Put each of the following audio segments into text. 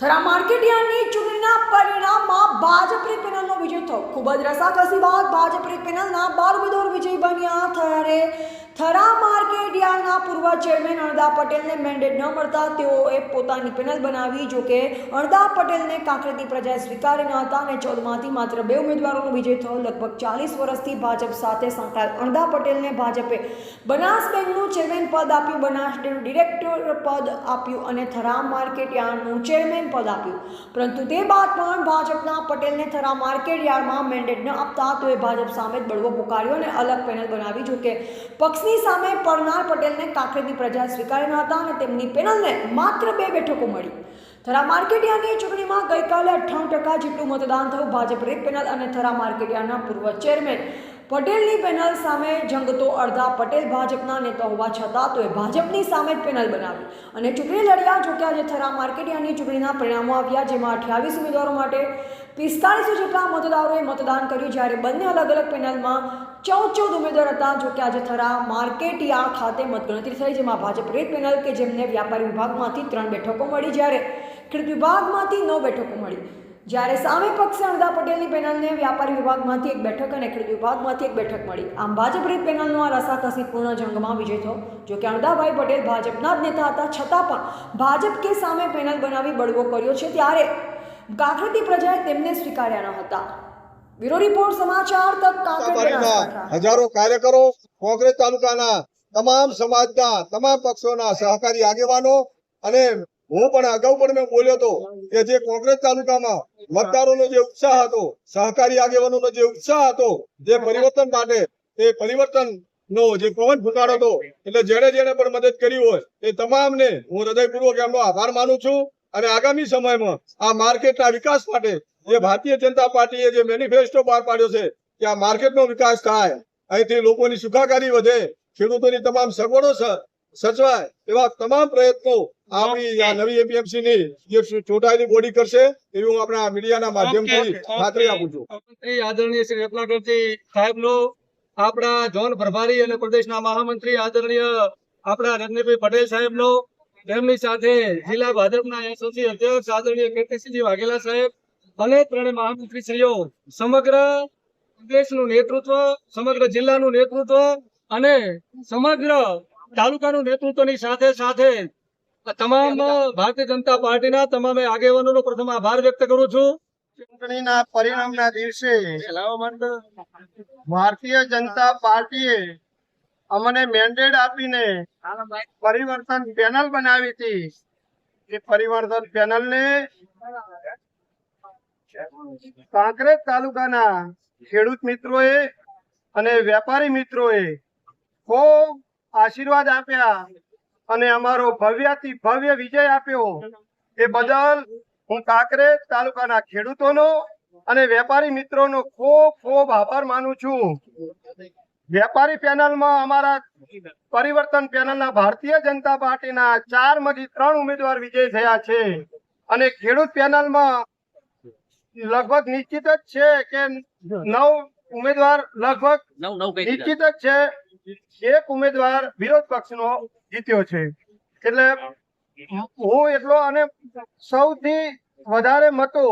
થરા માર્કેટિયાની ચૂંટણીના પરિણામમાં ભાજપ પેનલનો વિજય થયો. ખૂબ જ રસાકસી બાદ ભાજપ પેનલના બાર વિજય બન્યા. થયારે થરા માર્કેટયાર્ડના પૂર્વ ચેરમેન અણદા પટેલને મેન્ડેટ ન મળતા તેઓએ પોતાની પેનલ બનાવી જોકે અણદા પટેલને કાંકરેતી પ્રજાએ સ્વીકારી ન હતા અને ચૌદમાંથી માત્ર બે ઉમેદવારોનો વિજય થયો. લગભગ ચાલીસ વર્ષથી ભાજપ સાથે સંકળાયેલ અણદા પટેલને ભાજપે બનાસ બેંકનું ચેરમેન પદ આપ્યું બનાસ ડેરીનું ડિરેક્ટર પદ આપ્યું અને થરા માર્કેટયાર્ડનું ચેરમેન પદ આપ્યું. પરંતુ તે બાદ પણ ભાજપના પટેલને થરા માર્કેટયાર્ડમાં મેન્ડેટ ન આપતા તો એ ભાજપ સામે જ બળવો પુકાર્યો અને અલગ પેનલ બનાવી જોકે પક્ષની સામે પરનાર પટેલને કાંકરેજની પ્રજા સ્વીકાર્યા ન હતા અને તેમની પેનલને માત્ર બે બેઠકો મળી. થરા માર્કેટિયાની ચૂંટણીમાં ગઈકાલે અઠ્ઠાણું ટકા જેટલું મતદાન થયું. ભાજપ રે પેનલ અને થરા માર્કેટિયાના પૂર્વ ચેરમેન પટેલની પેનલ સામે જંગ તો અડધા પટેલ ભાજપના નેતા હોવા છતાં તો એ ભાજપની સામે જ પેનલ બનાવી. અને ચૂંટણી લડ્યા જોકે આજે થરા માર્કેટિયાની ચૂંટણીના પરિણામો આવ્યા, જેમાં અઠ્યાવીસ ઉમેદવારો માટે પિસ્તાળીસો જેટલા મતદારોએ મતદાન કર્યું જ્યારે બંને અલગ અલગ પેનલમાં ચૌદ ચૌદ ઉમેદવાર હતા જોકે આજે થરા માર્કેટિયા ખાતે મતગણતરી થઈ, જેમાં ભાજપ રેડ પેનલ કે જેમને વ્યાપારી વિભાગમાંથી ત્રણ બેઠકો મળી જ્યારે ખેડૂત વિભાગમાંથી નવ બેઠકો મળી. જ્યારે સામે પક્ષે અણદા પટેલની પેનલને વ્યાપારી વિભાગમાંથી એક બેઠક અને ખેડૂત વિભાગમાંથી એક બેઠક મળી. આમ ભાજપ રીત પેનલનો આ રસાકસી પૂર્ણ જંગમાં વિજય થયો, જો કે અણદાભાઈ પટેલ ભાજપના જ નેતા હતા, છતાં પણ ભાજપ કે સામે પેનલ બનાવી બળવો કર્યો છે ત્યારે કાંકરેતી પ્રજાએ તેમને સ્વીકાર્યા ન હતા. બ્યુરો રિપોર્ટ સમાચાર તક કાંકરેજ હજારો કાર્યકરો કોંગ્રેસ તાલુકાના તમામ સમાજના તમામ પક્ષોના સહકારી આગેવાનો અને હું પણ અગાઉ પણ મેં બોલ્યો હતો કે જે કોંગ્રેસ તાલુકામાં મતદારોનો જે ઉત્સાહ હતો સહકારી આગેવાનોનો જે ઉત્સાહ હતો જે પરિવર્તન માટે તે પરિવર્તન નો જે પવન ફૂંકાડો હતો એટલે જેણે જેણે પણ મદદ કરી હોય એ તમામને હું હૃદયપૂર્વક એમનો આભાર માનું છું. અને આગામી સમયમાં આ માર્કેટના વિકાસ માટે જે ભારતીય જનતા પાર્ટીએ જે મેનિફેસ્ટો બહાર પાડ્યો છે કે આ માર્કેટનો વિકાસ થાય અહીંથી લોકોની સુખાકારી વધે ખેડૂતોની તમામ સગવડો સચવાય એવા તમામ પ્રયત્નો આપણી આ નવી એપીએમસી ની જે ચૂંટાયેલી બોડી કરશે એવી હું આપણા મીડિયાના માધ્યમથી ખાતરી આપું છું. આદરણીય શ્રી રત્નાકરજી સાહેબનો આપણા ઝોન પ્રભારી અને પ્રદેશના મહામંત્રી આદરણીય આપણા રજનીભાઈ પટેલ સાહેબનો તેમની સાથે જિલ્લા ભાજપના એસઓસી અધ્યક્ષ આદરણીય કીર્તિસિંહજી વાઘેલા સાહેબ અને ત્રણે મહામંત્રીશ્રીઓ સમગ્ર પ્રદેશનું નેતૃત્વ સમગ્ર જિલ્લાનું નેતૃત્વ અને સમગ્ર તાલુકાનું નેતૃત્વની સાથે સાથે તમામ ભારતીય જનતા પાર્ટીના તમામ આગેવાનોનો પ્રથમ આભાર વ્યક્ત કરું છું. ચૂંટણીના પરિણામના દિવસે ભારતીય જનતા પાર્ટીએ અમને મેન્ડેટ આપીને પરિવર્તન પેનલ બનાવી હતી. એ પરિવર્તન પેનલને કાંકરેજ તાલુકાના ખેડૂત મિત્રોએ અને વેપારી મિત્રોએ ખૂબ આશીર્વાદ આપ્યા અને અમારો ભવ્યથી ભવ્ય વિજય આપ્યો. એ બદલ હું કાંકરેજ તાલુકાના ખેડૂતોનો અને વેપારી મિત્રોનો ખૂબ ખૂબ આભાર માનું છું. વેપારી પેનલમાં અમારા પરિવર્તન પેનલના ભારતીય જનતા પાર્ટીના ચારમાંથી ત્રણ ઉમેદવાર વિજય થયા છે. અને ખેડૂત પેનલમાં લગભગ નિશ્ચિત જ છે કે નવ ઉમેદવાર લગભગ નિશ્ચિત જ છે. એક ઉમેદવાર વિરોધ પક્ષનો જીત્યો છે. એટલે હું એટલો અને સૌથી વધારે મતો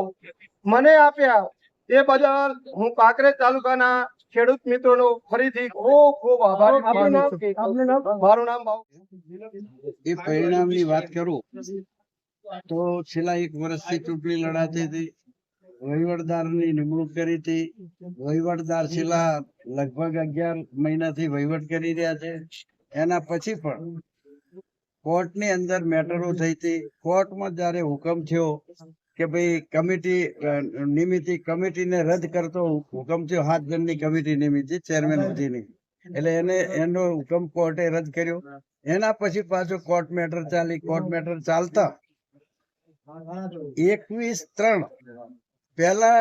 મને આપ્યા એ બદલ હું કાંકરેજ તાલુકાના ખેડૂત મિત્રોનો ફરીથી ખૂબ ખૂબ આભાર. મારું નામ એ પરિણામની વાત કરું? તો છેલ્લા એક વર્ષથી ચૂંટણી લડાતી હતી. વહીવટદારની નિમણૂક કરી હતી. વહીવટદાર છેલ્લા લગભગ અગિયાર મહિનાથી વહીવટ કરી રહ્યા છે. એના પછી પણ કોર્ટની અંદર મેટરો થઈ હતી. કોર્ટમાં જ્યારે હુકમ થયો કે ભાઈ કમિટી નિમિત્તે કમિટીને રદ કરતો હુકમ થયો. હાથ જણની કમિટી નિમિત્તે ચેરમેન સુધીની એટલે એને, એનો હુકમ કોર્ટે રદ કર્યો. એના પછી પાછો કોર્ટ મેટર ચાલી, કોર્ટ મેટર ચાલતા એકવીસ ત્રણ પહેલા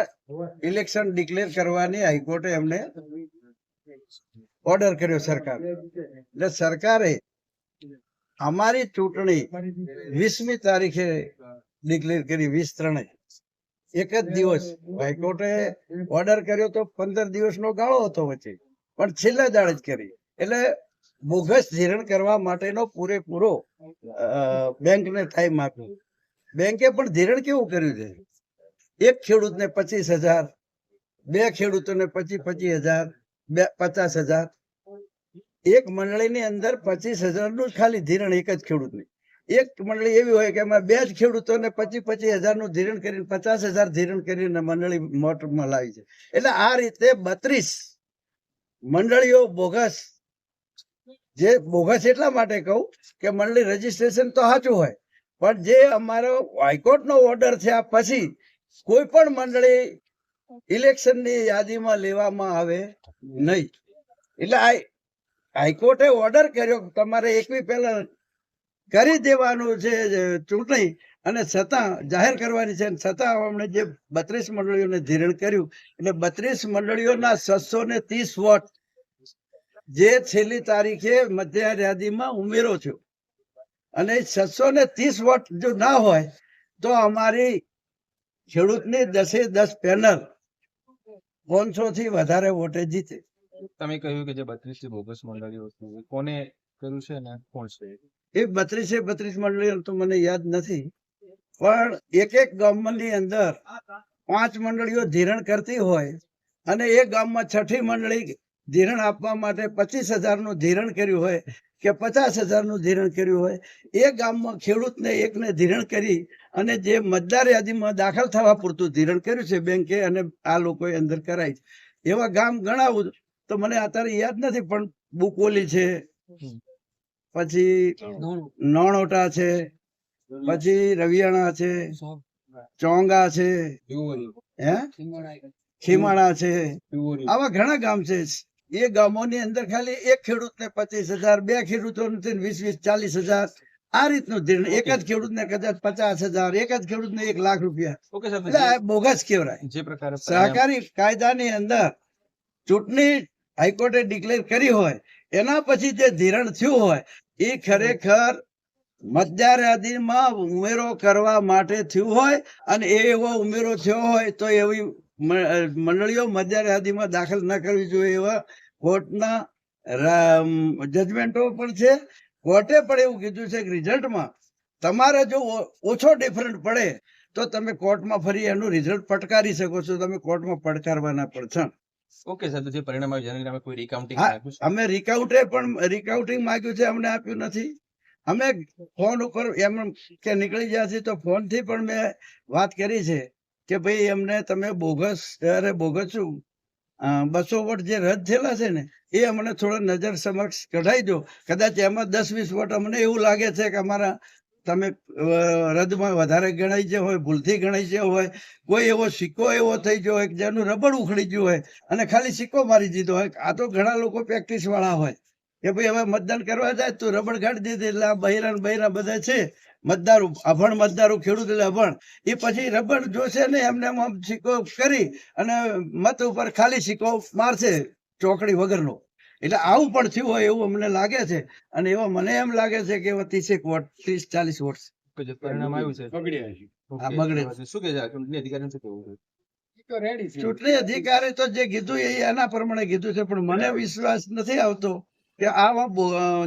ઇલેક્શન ડિક્લેર કરવાની હાઈકોર્ટે એમને ઓર્ડર કર્યો સરકાર. એટલે સરકારે અમારી ચૂંટણી વીસમી તારીખે ડિક્લેર કરી વીસ ત્રણે. એક જ દિવસ. હાઈકોર્ટે ઓર્ડર કર્યો તો પંદર દિવસનો ગાળો હતો વચ્ચે. પણ છેલ્લા દાડે જ કરી. એટલે બોગસ ધિરણ કરવા માટેનો પૂરેપૂરો બેંકને ટાઈમ આપ્યો બેંકે પણ ધિરણ કેવું કર્યું છે? એક ખેડૂતને પચીસ હજાર બે ખેડૂતોને પચીસ પચીસ હજાર બે પચાસ હજાર. એક મંડળીની અંદર પચીસ હજારનું જ ખાલી ધિરણ એક જ ખેડૂતની. એક મંડળી એવી હોય કે એમાં બે જ ખેડૂતોને પચીસ પચીસ હજારનું ધિરણ કરીને, પચાસ હજાર ધિરણ કરીને મંડળી મોટરમાં લાવી છે. એટલે આ રીતે બત્રીસ મંડળીઓ બોગસ, જે બોગસ એટલા માટે કહું કે મંડળી રજીસ્ટ્રેશન તો સાચું હોય, પણ જે અમારો હાઈકોર્ટનો ઓર્ડર થયા પછી કોઈ પણ મંડળી ઇલેક્શનની યાદીમાં લેવામાં આવે નહીં. એટલે હાઈકોર્ટે ઓર્ડર કર્યો તમારે એકવી પહેલા કરી દેવાનું છે ચૂંટણી, અને છતાં જાહેર કરવાની છે. છતાં અમને જે બત્રીસ મંડળીઓને ધિરણ કર્યું, એટલે બત્રીસ મંડળીઓના છસો ને ત્રીસ વોટ જે છેલ્લી તારીખે મધ્ય યાદીમાં ઉમેરો થયો. અને છસો ને ત્રીસ વોટ જો ના હોય, તો અમારી ખેડૂતની દસે દસ પેનલ પાંચસો થી વધારે વોટે જીતે. તમે કહ્યું કે જે બત્રીસ બોગસ મંડળીઓ કોને કર્યું છે ને કોણ છે? એ બત્રીસે બત્રીસ મંડળી તો મને યાદ નથી. પણ એક એક ગામની અંદર પાંચ મંડળીઓ ધીરણ કરતી હોય અને એ ગામમાં છઠ્ઠી મંડળી ધીરણ આપવા માટે પચીસ હજારનું ધીરણ કર્યું હોય કે પચાસ હજારનું ધીરણ કર્યું હોય, એ ગામમાં ખેડૂતને એકને ધીરણ કરી અને જે મતદાર યાદીમાં દાખલ થવા પૂરતું ધીરણ કર્યું છે બેંકે અને આ લોકોએ અંદર કરાય એવા ગામ ગણાવું તો મને અત્યારે યાદ નથી, પણ બુકોલી છે. પછી નોણોટા છે પછી રવિયાણા છે ચોંગા છે હે? ખીમાણા છે. આવા ઘણા ગામ છે. એ ગામોની અંદર ખાલી એક ખેડૂતને પચીસ હજાર બે ખેડૂતોને વીસ વીસ ચાલીસ હજાર. આ રીતનું ધીરણ એક જ ખેડૂતને કદાચ પચાસ હજાર એક જ ખેડૂતને એક લાખ રૂપિયા. એટલે બોગસ કેવરાય જે પ્રકારે સહકારી કાયદાની અંદર ચૂંટણી હાઈકોર્ટે ડિક્લેર કરી હોય એના પછી જે ધીરણ થયું હોય એ ખરેખર મતદાર યાદીમાં ઉમેરો કરવા માટે થયું હોય અને એ એવો ઉમેરો થયો હોય તો એવી મંડળીઓ મતદાર દાખલ ન કરવી જોઈએ એવા કોર્ટના જજમેન્ટો પણ છે. કોર્ટે પણ એવું કીધું છે કે રિઝલ્ટમાં તમારે જો ઓછો ડિફરન્ટ પડે તો તમે કોર્ટમાં ફરી એનું રિઝલ્ટ પટકારી શકો છો. તમે કોર્ટમાં પડકારવાના પણ છો. ઓકે સર તો જે પરિણામ આવ્યું જેને કોઈ રિકાઉન્ટિંગ અમે રિકાઉન્ટે પણ રિકાઉન્ટિંગ માંગ્યું છે અમને આપ્યું નથી. અમે ફોન ઉપર એમ કે નીકળી છે તો ફોનથી પણ મેં વાત કરી છે કે ભાઈ એમને તમે બોગસ અરે બોગસ શું? બસો વોટ જે રદ થયેલા છે ને એ અમને થોડા નજર સમક્ષ કઢાઈ દો. કદાચ એમાં દસ વીસ વોટ અમને એવું લાગે છે કે અમારા તમે રદમાં વધારે ગણાઈ ગયો હોય, ભૂલથી ગણાઈ ગયો હોય, કોઈ એવો સિક્કો એવો થઈ ગયો હોય જેનું રબડ ઉખડી ગયું હોય અને ખાલી સિક્કો મારી દીધો હોય, આ તો ઘણા લોકો પ્રેક્ટિસ વાળા હોય. કે ભાઈ હવે મતદાન કરવા જાય તો રબડ કાઢી દીધી એટલે આ બૈરા બહેરા બધા છે. મતદારો, અભણ મતદારો, ખેડૂત એટલે અભણ, એ પછી રબડ જોશે ને એમને આમ સિક્કો કરી અને મત ઉપર ખાલી સિક્કો મારશે ચોકડી વગરનો. એટલે આવું પણ થયું હોય એવું અમને લાગે છે. અને એવા મને એમ લાગે છે કે ત્રીસેક વોટ ત્રીસ ચાલીસ વોટ પરિણામ આવ્યું છે. આ બગડે. શું કે ચૂંટણી અધિકારી શું કેવું છે? ચૂંટણી અધિકારી તો જે કીધું એ એના પ્રમાણે કીધું છે પણ મને વિશ્વાસ નથી આવતો કે આવા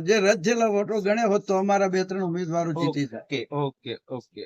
જે રદ થયેલા વોટો ગણ્યા હોત તો અમારા બે ત્રણ ઉમેદવારો જીતી જાય ઓકે ઓકે ઓકે.